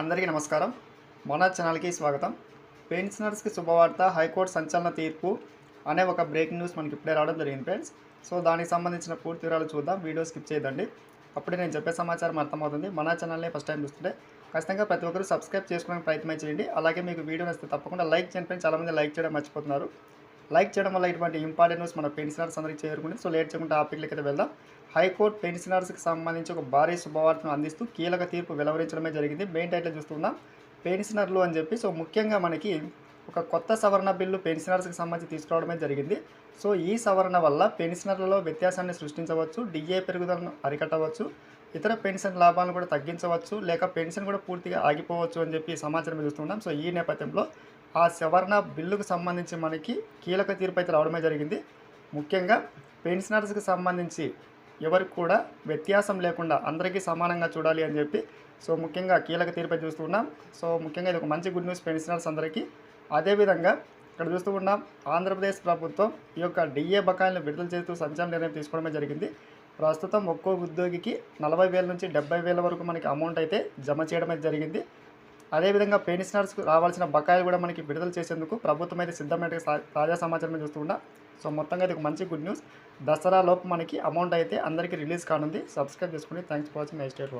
అందరికీ నమస్కారం. మన ఛానల్కి స్వాగతం. పెన్షనర్స్కి శుభవార్త హైకోర్టు సంచలన తీర్పు అనే ఒక బ్రేకింగ్ న్యూస్ మనకి ఇప్పుడే రావడం జరిగింది ఫ్రెండ్స్. సో దానికి సంబంధించిన పూర్తి వివరాలు చూద్దాం. వీడియో స్కిప్ చేయదండి అప్పుడే నేను చెప్పే సమాచారం అర్థమవుతుంది. మన ఛానల్ని ఫస్ట్ టైం చూస్తుంటే ఖచ్చితంగా ప్రతి ఒక్కరు సబ్స్క్రైబ్ చేసుకోవడానికి ప్రయత్నం చేయండి. అలాగే మీకు వీడియో నచ్చితే తప్పకుండా లైక్ చేయండి ఫ్రెండ్స్. చాలామంది లైక్ చేయడం మర్చిపోతున్నారు. లైక్ చేయడం వల్ల ఇటువంటి ఇంపార్టెంట్ న్యూస్ మన పెన్షనర్స్ అందరికీ చేరుకుంది సో లేట్ చేయకుండా టాపిక్లకి అయితే వెళ్దాం. హైకోర్టు పెన్షనర్స్కి సంబంధించి ఒక భారీ శుభవార్తను అందిస్తూ కీలక తీర్పు వెలువరించడమే జరిగింది. మెయిన్ టైటిల్ చూస్తున్నాం. పెన్షనర్లు అని చెప్పి సో ముఖ్యంగా మనకి ఒక కొత్త సవరణ బిల్లు పెన్షనర్స్కి సంబంధించి తీసుకురావడమే జరిగింది. సో ఈ సవరణ వల్ల పెన్షనర్లలో వ్యత్యాసాన్ని సృష్టించవచ్చు డిఏ పెరుగుదలను అరికట్టవచ్చు ఇతర పెన్షన్ లాభాలను కూడా తగ్గించవచ్చు లేక పెన్షన్ కూడా పూర్తిగా ఆగిపోవచ్చు అని చెప్పి సమాచారం చూస్తున్నాం. సో ఈ నేపథ్యంలో ఆ సవరణ బిల్లుకు సంబంధించి మనకి కీలక తీర్పు అయితే రావడమే జరిగింది. ముఖ్యంగా పెన్షనర్స్కి సంబంధించి ఎవరికి కూడా వ్యత్యాసం లేకుండా అందరికీ సమానంగా చూడాలి అని చెప్పి సో ముఖ్యంగా కీలక తీర్పు చూస్తున్నాం సో ముఖ్యంగా ఇది ఒక మంచి గుడ్ న్యూస్ పెన్షనర్స్ అందరికీ. అదేవిధంగా ఇక్కడ చూస్తూ ఉన్నాం ఆంధ్రప్రదేశ్ ప్రభుత్వం ఈ యొక్క డిఏ బకాయిలను విడుదల చేస్తూ సంచలన నిర్ణయం తీసుకోవడమే జరిగింది. ప్రస్తుతం ఒక్కో ఉద్యోగికి నలభై వేల నుంచి డెబ్బై వేల వరకు మనకి అమౌంట్ అయితే జమ చేయడం అయితే జరిగింది. అదేవిధంగా పెన్షనర్స్కు రావాల్సిన బకాయిలు కూడా మనకి విడుదల చేసేందుకు ప్రభుత్వం అయితే సిద్ధమైన తాజా సమాచారం చూస్తుండ. సో మొత్తంగా ఇది ఒక మంచి గుడ్ న్యూస్. దసరా లోపు మనకి అమౌంట్ అయితే అందరికీ రిలీజ్ కానుంది. సబ్స్క్రైబ్ చేసుకోండి thanks for watching. Next date